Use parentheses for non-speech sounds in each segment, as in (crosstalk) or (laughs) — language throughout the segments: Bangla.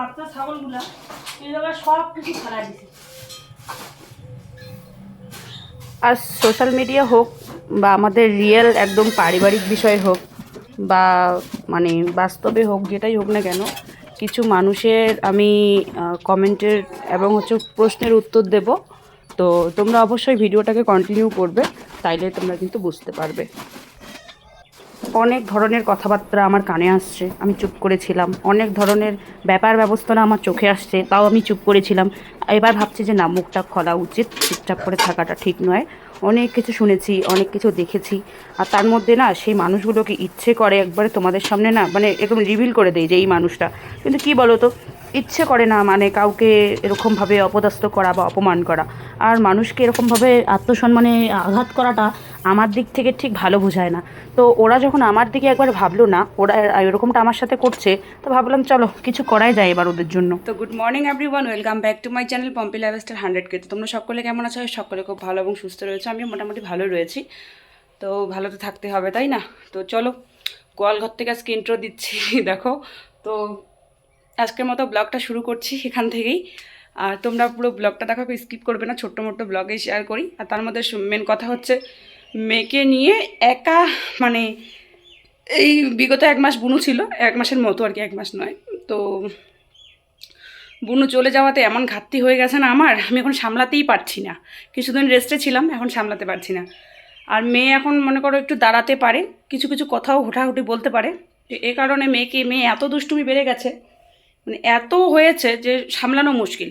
বাচ্চা, ছাগলগুলা জায়গায় সব কিছু ফেলা দিছে। আর সোশ্যাল মিডিয়া হোক বা আমাদের রিয়েল একদম পারিবারিক বিষয় হোক বা মানে বাস্তবে হোক, যেটাই হোক না কেন, কিছু মানুষের আমি কমেন্টের এবং হচ্ছে প্রশ্নের উত্তর দেব। তো তোমরা অবশ্যই ভিডিওটাকে কন্টিনিউ করবে, তাইলে তোমরা কিন্তু বুঝতে পারবে। অনেক ধরনের কথাবার্তা আমার কানে আসছে। আমি চুপ করেছিলাম। অনেক ধরনের ব্যাপার ব্যবস্থাটা আমার চোখে আসছে, তাও আমি চুপ করেছিলাম। এবার ভাবছি যে না, মুখটা খোলা উচিত, চুপচাপ করে থাকাটা ঠিক নয়। অনেক কিছু শুনেছি, অনেক কিছু দেখেছি। আর তার মধ্যে না, সেই মানুষগুলোকে ইচ্ছে করে একবারে তোমাদের সামনে না মানে এরকম রিভিল করে দেয় যে এই মানুষটা। কিন্তু কি বলো তো ইচ্ছে করে না মানে কাউকে এরকমভাবে অপদস্থ করা বা অপমান করা। আর মানুষকে এরকমভাবে আত্মসম্মানে আঘাত করাটা আমার দিক থেকে ঠিক ভালো বোঝায় না। তো ওরা যখন আমার দিকে একবার ভাবলো না, ওরা এরকমটা আমার সাথে করছে, তো ভাবলাম চলো কিছু করাই যায় এবার ওদের জন্য। তো good morning everyone welcome back to my channel Pompi lifestyle hundred K তোমরা সকলে কেমন আছো? সকলে খুব ভালো এবং সুস্থ রয়েছে। আমি মোটামুটি ভালো রয়েছি। তো ভালো তো থাকতে হবে, তাই না? তো চলো গোয়ালঘর থেকে আজকে ইন্ট্রো দিচ্ছি, (laughs) দেখো। তো আজকের মতো ব্লগটা শুরু করছি এখান থেকেই। আর তোমরা পুরো ব্লগটা দেখো স্কিপ করবে না, ছোট্ট মোট্ট ব্লগে শেয়ার করি। আর তার মধ্যে মেন কথা হচ্ছে মেয়েকে নিয়ে একা মানে এই বিগত এক মাস বুনু ছিল, এক মাসের মতো আর কি এক মাস নয়। তো বুনু চলে যাওয়াতে এমন ঘাটতি হয়ে গেছে না আমার, আমি এখন সামলাতেই পারছি না। কিছুদিন রেস্টে ছিলাম, এখন সামলাতে পারছি না। আর মেয়ে এখন মনে করো একটু দাঁড়াতে পারে, কিছু কিছু কথাও হুটাহুটি বলতে পারে। এ কারণে মেয়েকে, মেয়ে এত দুষ্টুমি বেড়ে গেছে মানে এত হয়েছে যে সামলানো মুশকিল।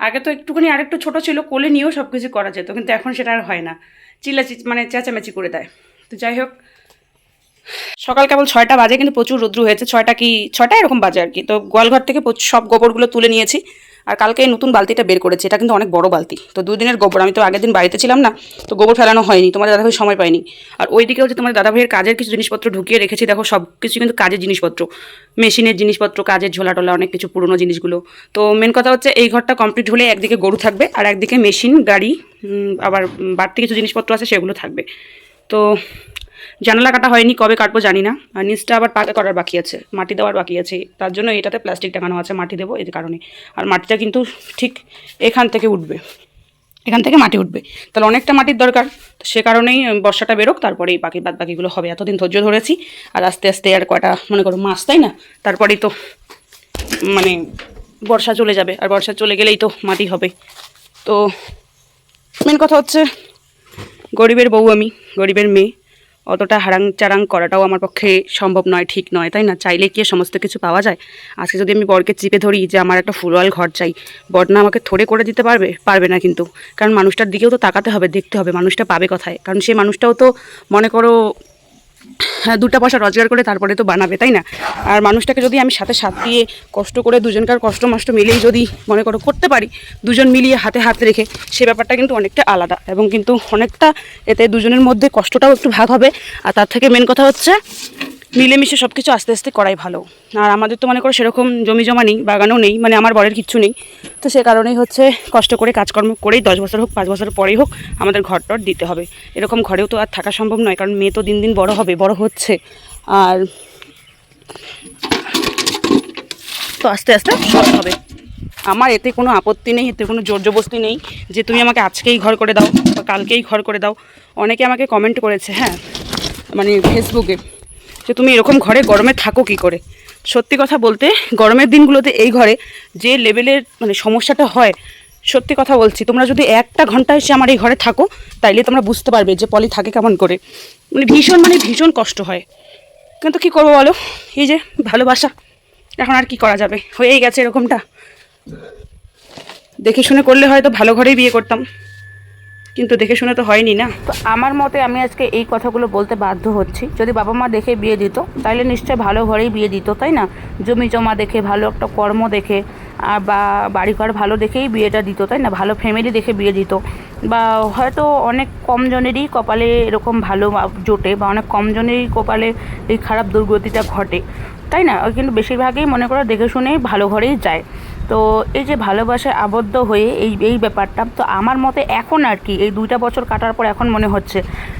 আগে তো একটুখানি আরেকটু ছোট ছিল, কোলে নিয়েও সব কিছু করা যেত, কিন্তু এখন সেটা আর হয় না। চিল্লাচি মানে চেঁচামেচি করে দেয়। তো যাই হোক, সকাল কেবল ছয়টা বাজে, কিন্তু প্রচুর রৌদ্র হয়েছে। ছয়টা কি ছয়টা এরকম বাজে আর কি। তো গোয়ালঘর থেকে সব গোবরগুলো তুলে নিয়েছি। আর কালকে এই নতুন বালতিটা বের করেছি, এটা কিন্তু অনেক বড় বালতি। তো দুদিনের গোবর, আমি তো আগের দিন বাড়িতে ছিলাম না, তো গোবর ফেলানো হয়নি তোমার দাদাভাই সময় পাইনি আর ওইদিকে হচ্ছে তোমার দাদাভাইয়ের কাজের কিছু জিনিসপত্র ঢুকিয়ে রেখেছি, দেখো সব কিছু কিন্তু কাজের জিনিসপত্র। মেশিনের জিনিসপত্র, কাজের ঝোলা টোলা অনেক কিছু পুরনো জিনিসগুলো। তো মেন কথা হচ্ছে এই ঘরটা কমপ্লিট হলে একদিকে গরু থাকবে, আর একদিকে মেশিন গাড়ি আবার বাড়তি কিছু জিনিসপত্র আছে সেগুলো থাকবে। তো জানালা কাটা হয়নি, কবে কাটবো জানি না। আর নিচটা আবার পাকা করার বাকি আছে, মাটি দেওয়ার বাকি আছে। তার জন্য এটাতে প্লাস্টিক টাঙানো আছে, মাটি দেবো এই কারণে। আর মাটিটা কিন্তু ঠিক এখান থেকে উঠবে। এখান থেকে মাটি উঠবে। তাহলে অনেকটা মাটির দরকার। তো সে কারণেই বর্ষাটা বেরোক তারপরেই বাকি বাদ বাকিগুলো হবে। এতদিন ধৈর্য ধরেছি, আর আস্তে আস্তে আর কয়টা, মনে করো মাস, তাই না? তারপরেই তো মানে বর্ষা চলে যাবে। আর বর্ষা চলে গেলেই তো মাটি হবে। তো মেন কথা হচ্ছে, গরিবের বউ আমি, গরিবের মেয়ে। অতটা হারাং চারাং করাটাও আমার পক্ষে সম্ভব নয়, ঠিক নয়, তাই না? চাইলে কি সমস্ত কিছু পাওয়া যায়? আজকে যদি আমি বরকে চিপে ধরি যে আমার একটা ফুলওয়াল ঘর চাই বর না আমাকে থরে করে দিতে পারবে? পারবে না কিন্তু। কারণ মানুষটার দিকেও তো তাকাতে হবে, দেখতে হবে মানুষটা পাবে কথায়? কারণ সেই মানুষটাও তো, মনে করো দুটা পয়সা রোজগার করে তারপরে তো বানাবে, তাই না? আর মানুষটাকে যদি আমি সাথে সাথ দিয়ে কষ্ট করে দুজনকার কষ্ট মষ্ট মিলেই যদি মনে করো করতে পারি, দুজন মিলিয়ে হাতে হাত রেখে, সে ব্যাপারটা কিন্তু অনেকটা আলাদা এবং কিন্তু অনেকটা এতে দুজনের মধ্যে কষ্টটাও একটু ভাগ হবে। আর তার থেকে মেন কথা হচ্ছে মিলেমিশে সব কিছু আস্তে আস্তে করাই ভালো। আর আমাদের তো মনে করো সেরকম জমি জমা নেই, বাগানও নেই মানে আমার বরের কিচ্ছু নেই। তো সে কারণেই হচ্ছে কষ্ট করে কাজকর্ম করেই দশ বছর হোক, পাঁচ বছর পরেই হোক আমাদের ঘর টর দিতে হবে। এরকম ঘরেও তো আর থাকা সম্ভব নয়, কারণ মেয়ে তো দিন দিন বড় হবে, বড় হচ্ছে। আর তো আস্তে আস্তে সব হবে। আমার এতে কোনো আপত্তি নেই, এতে কোনো জোর জবস্তি নেই যে তুমি আমাকে আজকেই ঘর করে দাও বা কালকেই ঘর করে দাও। অনেকে আমাকে কমেন্ট করেছে হ্যাঁ মানে ফেসবুকে যে তুমি এরকম ঘরে গরমে থাকো কি করে? সত্যি কথা বলতে গরমের দিনগুলোতে এই ঘরে যে লেভেলের মানে সমস্যাটা হয়, সত্যি কথা বলছি, তোমরা যদি একটা ঘণ্টা এসে আমার এই ঘরে থাকো, তাইলে তোমরা বুঝতে পারবে যে পলি থাকে কেমন করে। মানে ভীষণ মানে ভীষণ কষ্ট হয়। কিন্তু কি করব বলো? এই যে ভালোবাসা, এখন আর কি করা যাবে? হয়েই গেছে এরকমটা। দেখে শুনে করলে হয়তো ভালো ঘরেই বিয়ে করতাম। কিন্তু দেখে শুনে তো হয়নি না। তো আমার মতে আমি আজকে এই কথাগুলো বলতে বাধ্য হচ্ছি। যদি বাবা মা দেখে বিয়ে দিত তাহলে নিশ্চয়ই ভালো ঘরেই বিয়ে দিত, তাই না? জমি জমা দেখে, ভালো একটা কর্ম দেখে আর বা বাড়িঘর ভালো দেখেই বিয়েটা দিত, তাই না? ভালো ফ্যামিলি দেখে বিয়ে দিত। বা হয়তো অনেক কম জনেরই কপালে এরকম ভালো জোটে, বা অনেক কম জনেরই কপালে এই খারাপ দুর্গতিটা ঘটে, তাই না? কিন্তু বেশিরভাগই মনে করো দেখে শুনেই ভালো ঘরেই যায়। তো এই যে ভালোবাসায় আবদ্ধ হয়ে এই এই ব্যাপারটা, তো আমার মতে এখন আর কি, এই দুইটা বছর কাটার পর এখন মনে হচ্ছে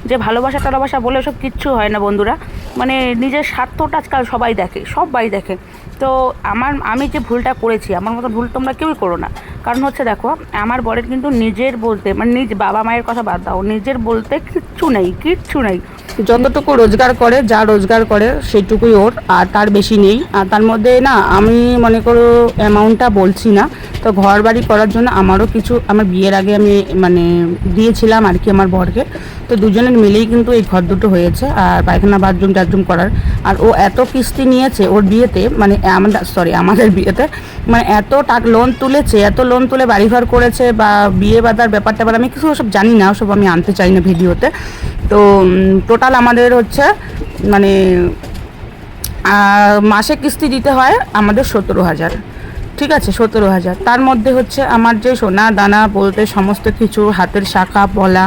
যে ভালোবাসা টালোবাসা বলে সব কিচ্ছু হয় না বন্ধুরা। মানে নিজের স্বার্থটা আজকাল সবাই দেখে সবাই দেখে। তো আমার, আমি যে ভুলটা করেছি, আমার মতো ভুল তোমরা কেউই করো না। কারণ হচ্ছে দেখো, আমার বরের কিন্তু নিজের বলতে মানে নিজ বাবা মায়ের কথা বাদ দাও, নিজের বলতে কিচ্ছু নেই কিচ্ছু নেই। যতটুকু রোজগার করে, যা রোজগার করে সেটুকুই ওর, আর তার বেশি নেই। আর তার মধ্যে না, আমি মনে করো অ্যামাউন্টটা বলছি না, তো ঘর বাড়ি করার জন্য আমারও কিছু, আমার বিয়ের আগে আমি মানে দিয়েছিলাম আর কি আমার বরকে। তো দুজনের মিলেই কিন্তু এই ঘর দুটো হয়েছে, আর পায়খানা, বাথরুম, টাথরুম করার। আর ও এত কিস্তি নিয়েছে ওর বিয়েতে মানে আমাদের সরি আমাদের বিয়েতে মানে এত টাকা লোন তুলেছে, এত লোন তুলে বাড়ি ঘর করেছে বা বিয়ে বাদার ব্যাপারটা এবার আমি কিছু ওসব জানি না, ওসব আমি আনতে চাই না ভিডিওতে। তো টোটাল আমাদের হচ্ছে মানে মাসে কিস্তি দিতে হয় আমাদের সতেরো হাজার। ঠিক আছে, সতেরো হাজার। তার মধ্যে হচ্ছে আমার যে সোনা, দানা, বলতে সমস্ত কিছু, হাতের শাখা, পলা,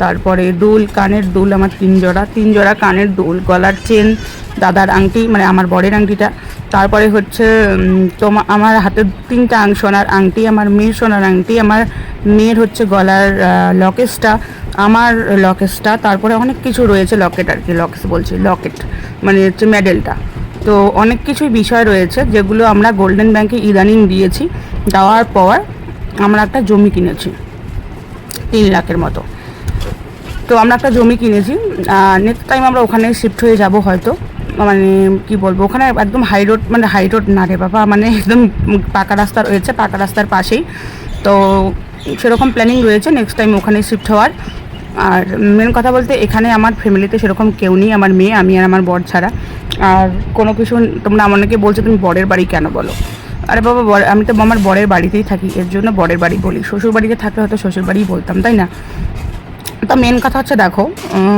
তারপরে দুল, কানের দুল আমার তিন জোড়া তিন জোড়া কানের দুল, গলার চেন, দাদার আংটি মানে আমার বরের আংটিটা। তারপরে হচ্ছে তোমার আমার হাতের তিনটা আং, সোনার আংটি, আমার মেয়ের সোনার আংটি, আমার মেয়ের হচ্ছে গলার লকেসটা আমার লকেসটা তারপরে অনেক কিছু রয়েছে, লকেট আর কি লকেস বলছি, লকেট মানে হচ্ছে মেডেলটা। তো অনেক কিছুই বিষয় রয়েছে, যেগুলো আমরা গোল্ডেন ব্যাংকে ইদানিং দিয়েছি। দেওয়ার পর আমরা একটা জমি কিনেছি, তিন লাখের মতো। তো আমরা একটা জমি কিনেছি নেক্সট টাইম আমরা ওখানে শিফট হয়ে যাব হয়তো। মানে কি বলব, ওখানে একদম হাই রোড মানে হাই রোড না রে বাবা মানে একদম পাকা রাস্তা রয়েছে, পাকা রাস্তার পাশেই। তো সেরকম প্ল্যানিং রয়েছে নেক্সট টাইম ওখানে শিফট হওয়ার। আর মেন কথা বলতে, এখানে আমার ফ্যামিলিতে সেরকম কেউ নেই, আমার মেয়ে, আমি আর আমার বর ছাড়া। আর কোনো কিছু তোমরা অনেকে বলছো, তুমি বরের বাড়ি কেন বলো? আরে বাবা আমি তো আমার বরের বাড়িতেই থাকি, এর জন্য বরের বাড়ি বলি। শ্বশুর বাড়িতে থাকলে হয়তো শ্বশুর বাড়িই বলতাম, তাই না? তো মেন কথা হচ্ছে দেখো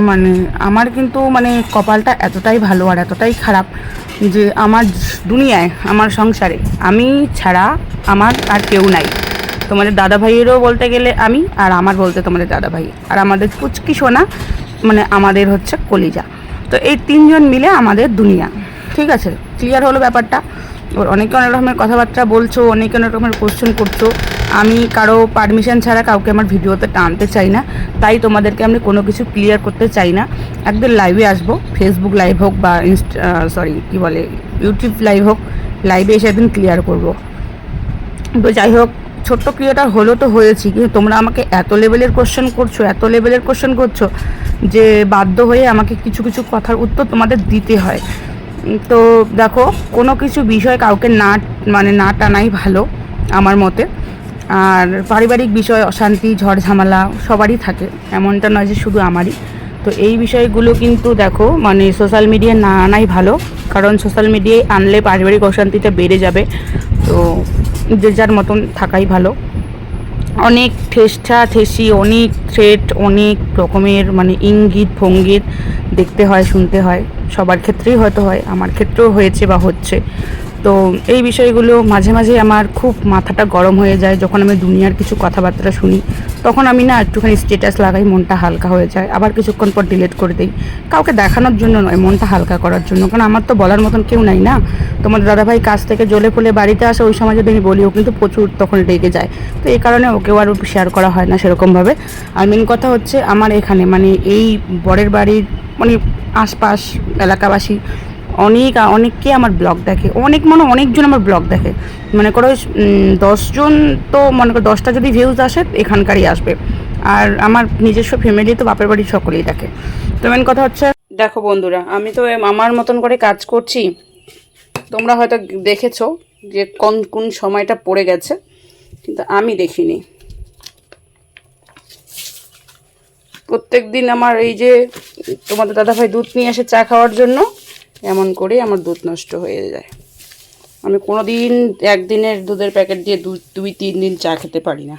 মানে আমার কিন্তু মানে কপালটা এতটাই ভালো আর এতটাই খারাপ যে আমার দুনিয়ায়, আমার সংসারে আমি ছাড়া আমার আর কেউ নাই। তোমাদের দাদা ভাইয়েরও বলতে গেলে আমি, আর আমার বলতে তোমাদের দাদা ভাই আর আমাদের পুচকি সোনা মানে আমাদের হচ্ছে কলিজা। তো এই তিনজন মিলে আমাদের দুনিয়া। ঠিক আছে? ক্লিয়ার হলো ব্যাপারটা? ওর অনেকে অনেক রকমের কথাবার্তা বলছো, অনেকে অনেক রকমের কোশ্চেন করছ। আমি কারও পারমিশন ছাড়া কাউকে আমার ভিডিওতে টানতে চাই না। তাই তোমাদেরকে আমি কোনো কিছু ক্লিয়ার করতে চাই না। একদিন লাইভে আসব। ফেসবুক লাইভ হোক বা ইনস্টা সরি কী বলে ইউটিউব লাইভ হোক লাইভে এসে একদিন ক্লিয়ার করব। তো যাই হোক ছোট্ট ক্রিয়েটার হলো তো হয়েছি, কিন্তু তোমরা আমাকে এত লেভেলের কোশ্চেন করছ, এত লেভেলের কোশ্চেন করছ যে বাধ্য হয়ে আমাকে কিছু কিছু কথার উত্তর তোমাদের দিতে হয়। তো দেখো, কোনো কিছু বিষয় কাউকে না মানে না টানাই ভালো আমার মতে। আর পারিবারিক বিষয়, অশান্তি, ঝড় ঝামেলা সবারই থাকে, এমনটা নয় যে শুধু আমারই। তো এই বিষয়গুলো কিন্তু দেখো মানে সোশ্যাল মিডিয়ায় না আনাই ভালো, কারণ সোশ্যাল মিডিয়ায় আনলে পারিবারিক অশান্তিটা বেড়ে যাবে। তো যে যার মতন থাকাই ভালো। অনেক ঠেসঠা ঠেসি অনেক থ্রেট অনেক রকমের মানে ইঙ্গিত, ভঙ্গিত দেখতে হয়, শুনতে হয়। সবার ক্ষেত্রেই হয়তো হয়, আমার ক্ষেত্রেও হয়েছে বা হচ্ছে। তো এই বিষয়গুলো মাঝে মাঝে আমার খুব মাথাটা গরম হয়ে যায় যখন আমি দুনিয়ার কিছু কথাবার্তা শুনি। তখন আমি না একটুখানি স্টেটাস লাগাই, মনটা হালকা হয়ে যায়। আবার কিছুক্ষণ পর ডিলিট করে দিই। কাউকে দেখানোর জন্য নয়, মনটা হালকা করার জন্য। কারণ আমার তো বলার মতন কেউ নাই না। তোমার দাদাভাই কাজ থেকে জ্বলে ফুলে বাড়িতে আসে, ওই সময় যদি আমি বলি, ও কিন্তু প্রচুর তখন রেগে যায়। তো এই কারণে ওকেও আর শেয়ার করা হয় না সেরকমভাবে। আর মেন কথা হচ্ছে, আমার এখানে মানে এই বরের বাড়ির মানে আশপাশ, এলাকাবাসী অনেক, অনেককে আমার ব্লগ দেখে। অনেক মানে অনেকজন আমার ব্লগ দেখে। মনে করো দশজন তো মনে করো, দশটা যদি ভিউজ আসে, এখানকারই আসবে। আর আমার নিজস্ব ফ্যামিলি তো বাপের বাড়ির সকলেই দেখে। তো মেন কথা হচ্ছে, দেখো বন্ধুরা, আমি তো আমার মতন করে কাজ করছি। তোমরা হয়তো দেখেছ যে কোন কোন সময়টা পড়ে গেছে, কিন্তু আমি দেখিনি। প্রত্যেক দিন আমার এই যে তোমাদের দাদাভাই দুধ নিয়ে আসে চা খাওয়ার জন্য এমন করেই আমার দুধ নষ্ট হয়ে যায়। আমি কোনো দিন একদিনের দুধের প্যাকেট দিয়ে দু, দুই, তিন দিন চা খেতে পারি না।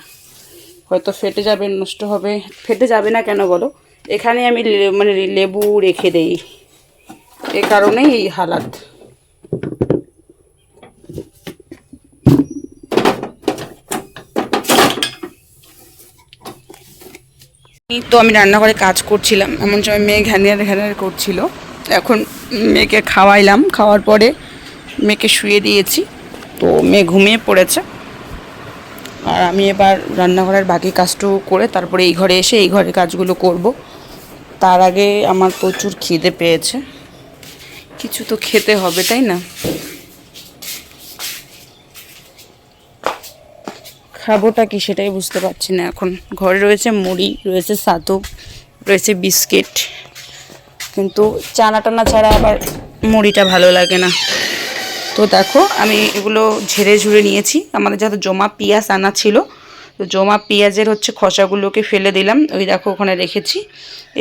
হয়তো ফেটে যাবে, নষ্ট হবে। ফেটে যাবে না কেন বলো? এখানে আমি মানে লেবু রেখে দেই। এ কারণেই এই হালাত। তো আমি রান্নাঘরে কাজ করছিলাম। এমন সময় মেয়ে ঘ্যানিয়ার ঘ্যানিয়ার করছিল। এখন মেয়েকে খাওয়াইলাম, খাওয়ার পরে মেয়েকে শুয়ে দিয়েছি। তো মেয়ে ঘুমিয়ে পড়েছে। আর আমি এবার রান্নাঘরের বাকি কাজটুকু করে তারপরে এই ঘরে এসে এই ঘরের কাজগুলো করব। তার আগে আমার প্রচুর খিদে পেয়েছে। কিছু তো খেতে হবে, তাই না? খাবোটা কি সেটাই বুঝতে পারছি না এখন। ঘরে রয়েছে মুড়ি, রয়েছে সাতু, রয়েছে বিস্কিট। কিন্তু চানা টানা ছাড়া আবার মুড়িটা ভালো লাগে না। তো দেখো, আমি এগুলো ঝেড়ে ঝুড়ে নিয়েছি। আমাদের যাতে জমা পেঁয়াজ আনা ছিল, তো জমা পেঁয়াজের হচ্ছে খসাগুলোকে ফেলে দিলাম। ওই দেখো, ওখানে রেখেছি।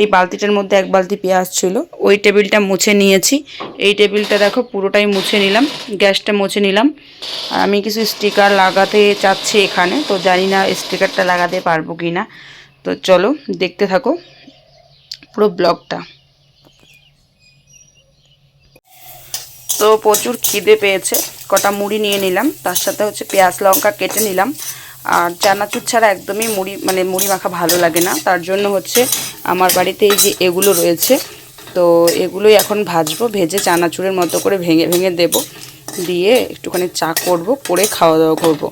এই বালতিটার মধ্যে এক বালতি পেঁয়াজ ছিল। ওই টেবিলটা মুছে নিয়েছি। এই টেবিলটা দেখো, পুরোটাই মুছে নিলাম। গ্যাসটা মুছে নিলাম। আমি কিছু স্টিকার লাগাতে চাচ্ছি এখানে, তো জানি না স্টিকারটা লাগাতে পারব কি না তো চলো, দেখতে থাকো পুরো ব্লগটা। তো প্রচুর খিদে পেয়েছে। কটা মুড়ি নিয়ে নিলাম, তার সাথে হচ্ছে পেঁয়াজ লঙ্কা কেটে নিলাম। আর চানাচুর ছাড়া একদমই মুড়ি মানে মুড়ি মাখা ভালো লাগে না। তার জন্য হচ্ছে আমার বাড়িতে এই যে এগুলো রয়েছে, তো এগুলোই এখন ভাজবো, ভেজে চানাচুরের মতো করে ভেঙে ভেঙে দেব। দিয়ে একটুখানি চা করব, করে খাওয়া দাওয়া করব।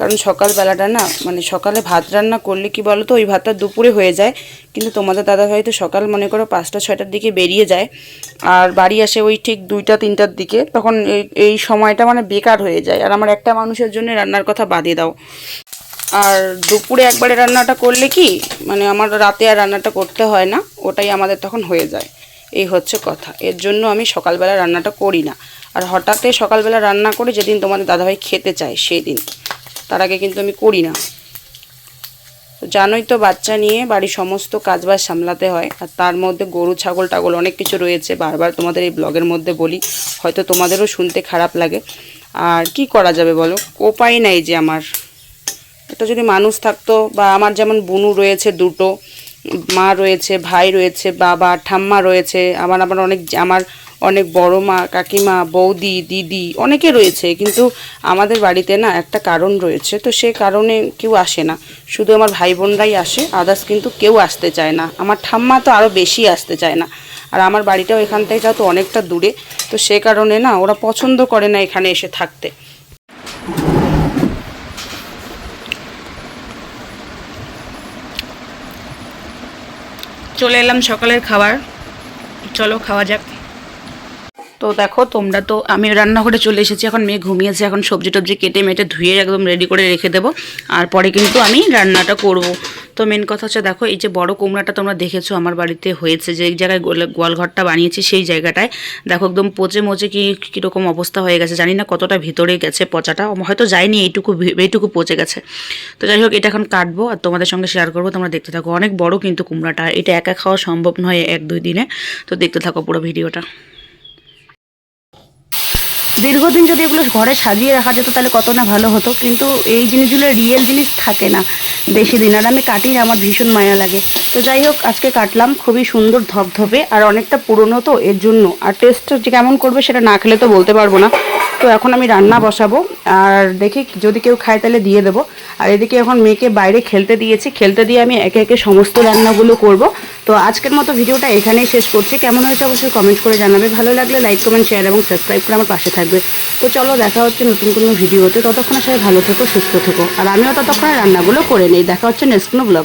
কারণ সকালবেলাটা না মানে সকালে ভাত রান্না করলে কি বলো তো ওই ভাতটা দুপুরে হয়ে যায়। কিন্তু তোমাদের দাদা ভাই তো সকাল মনে করো পাঁচটা, ছয়টার দিকে বেরিয়ে যায়। আর বাড়ি আসে ওই ঠিক দুইটা, তিনটার দিকে। তখন এই সময়টা মানে বেকার হয়ে যায়। আর আমার একটা মানুষের জন্য রান্নার কথা বাদে দাও। আর দুপুরে একবারে রান্নাটা করলে কি মানে আমার রাতে আর রান্নাটা করতে হয় না, ওটাই আমাদের তখন হয়ে যায়। এই হচ্ছে কথা। এর জন্য আমি সকালবেলা রান্নাটা করি না। আর হঠাৎই সকালবেলা রান্না করে যেদিন তোমাদের দাদাভাই খেতে চায়, সেই দিন। তার আগে কিন্তু আমি করি না। তো জানোই তো বাচ্চা নিয়ে বাড়ির সমস্ত কাজবাজ সামলাতে হয়, আর তার মধ্যে গরু, ছাগল, টাগল অনেক কিছু রয়েছে। বারবার তোমাদের এই ব্লগের মধ্যে বলি, হয়তো তোমাদেরও শুনতে খারাপ লাগে। আর কি করা যাবে বলো? উপায় নাই যে আমার। এটা যদি মানুষ থাকতো বা আমার যেমন বুনু রয়েছে দুটো, মা রয়েছে, ভাই রয়েছে, বাবা, ঠাম্মা রয়েছে, আমার আবার অনেক, আমার অনেক বড় মা, কাকিমা, বৌদি, দিদি অনেকে রয়েছে, কিন্তু আমাদের বাড়িতে না একটা কারণ রয়েছে, তো সে কারণে কেউ আসে না। শুধু আমার ভাই বোনরাই আসে আদার্স কিন্তু কেউ আসতে চায় না। আমার ঠাম্মা তো আরও বেশি আসতে চায় না। আর আমার বাড়িটাও এখান থেকে তো অনেকটা দূরে, তো সে কারণে না ওরা পছন্দ করে না এখানে এসে থাকতে। চলে এলাম সকালের খাবার। চলো, খাওয়া যাক। তো দেখো, তোমরা তো, আমি রান্নাঘরে চলে এসেছি, এখন মেয়ে ঘুমিয়েছে, এখন সবজি টবজি কেটে মেটে ধুয়ে একদম রেডি করে রেখে দেবো। আর পরে কিন্তু আমি রান্নাটা করব। তো মেন কথা হচ্ছে, দেখো, এই যে বড় কুমড়াটা তোমরা দেখেছ, আমার বাড়িতে হয়েছে, যে জায়গায় গোয়ালঘরটা বানিয়েছি, সেই জায়গাটায়। দেখো, একদম পচে মচে কি, কীরকম অবস্থা হয়ে গেছে, জানি না কতটা ভিতরে গেছে পচাটা, হয়তো যায়নি, এইটুকু এইটুকু পচে গেছে। তো যাই হোক, এটা এখন কাটবো, আর তোমাদের সঙ্গে শেয়ার করব, তোমরা দেখতে থাকো। অনেক বড় কিন্তু কুমড়াটা, এটা একা খাওয়া সম্ভব নয় এক দুই দিনে। তো দেখতে থাকো পুরো ভিডিওটা। দীর্ঘদিন যদি এগুলো ঘরে সাজিয়ে রাখা যেত, তাহলে কত না ভালো হতো। কিন্তু এই জিনিসগুলো রিয়েল জিনিস থাকে না বেশি দিন। আর আমি কাটি না আমার ভীষণ মায়া লাগে। তো যাই হোক, আজকে কাটলাম খুবই সুন্দর ধপধপে আর অনেকটা পুরনো তো, এর জন্য। আর টেস্ট কেমন করবে সেটা না খেলে তো বলতে পারব না। তো এখন আমি রান্না বসাবো। আর দেখি যদি কেউ খায় তাহলে দিয়ে দেবো। আর এদিকে এখন মেয়েকে বাইরে খেলতে দিয়েছি। খেলতে দিয়ে আমি একে একে সমস্ত রান্নাগুলো করব। তো আজকের মতো ভিডিওটা এখানেই শেষ করছি। কেমন হয়েছে অবশ্যই কমেন্ট করে জানাবে। ভালো লাগলে লাইক কমেন্ট শেয়ার এবং সাবস্ক্রাইব করে আমার পাশে থাকবে। তো চলো দেখা হচ্ছে নতুন কোনো ভিডিওতে। ততক্ষণে সবাই ভালো থেকো, সুস্থ থেকো। আর আমিও ততক্ষণে রান্নাগুলো করে নিই। দেখা হচ্ছে নেক্সট কোনো ব্লগ